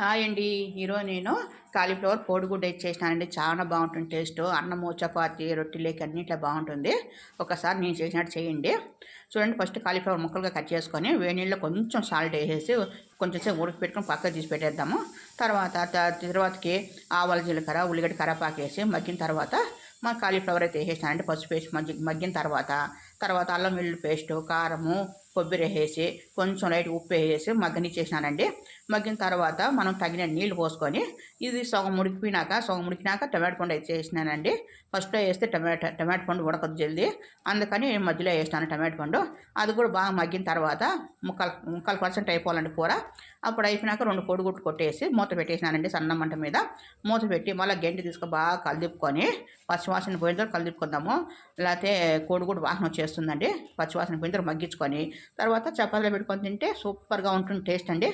Hi అండి. ఈరోజు నేను కాలీఫ్లవర్ కోడిగుడ్డ ఇచ్చేసినానండి. చాలా బాగుంటుంది టేస్ట్. అన్నము చపాతి రొట్టెలేకి అన్నిట్లో బాగుంటుంది. ఒకసారి నేను చేసినట్టు చేయండి. చూడండి ఫస్ట్ కాలీఫ్లవర్ ముక్కలుగా కట్ చేసుకొని వేడి నీళ్ళలో కొంచెం సాల్ట్ వేసేసి కొంచెం సేపు ఉడికి పెట్టుకొని పక్కకు తీసి పెట్టేద్దాము. తర్వాత తర్వాతకి ఆవాల జీలకర్ర ఉల్లిగడ్డ కరపాకు వేసి మగ్గిన తర్వాత మా కాలీఫ్లవర్ అయితే వేసేసినానండి. పసుపు వేసి మగ్గి మగ్గిన తర్వాత. తర్వాత అల్లం వెల్లుల్లి పేస్టు కారము కొబ్బరి వేసి కొంచెం లైట్ ఉప్పు వేసి మగ్గనిచ్చేసినానండి మగ్గిన తర్వాత మనం తగిన నీళ్ళు పోసుకొని ఇది సగం ఉడికిపోయినాక సగం ఉడికినాక టమాటో పండు అయితే వేసినానండి ఫస్ట్లో వేస్తే టమాటా టమాటో పండు ఉడకదు జల్దీ. అందుకని మధ్యలో వేసినాను టమాటో పండు. అది కూడా బాగా మగ్గిన తర్వాత ముక్కలు ముక్కలు పర్సెంట్ అయిపోవాలండి కూర. అప్పుడు అయిపోయినాక రెండు పొడిగుట్టు కొట్టేసి మూత పెట్టేసినానండి సన్న మంట మీద. మూత పెట్టి మళ్ళీ గంటి తీసుకొని బాగా కలిదిప్పుకొని పచ్చివాసన పోయిన తర్వాత కలిదిప్పుకుందాము. లేకపోతే కోడిగుడ్డు వాసన వచ్చేస్తుందండి. పచ్చివాసన పోయిన తర్వాత మగ్గించుకొని తర్వాత చపాతీలో పెట్టుకొని తింటే సూపర్గా ఉంటుంది టేస్ట్ అండి.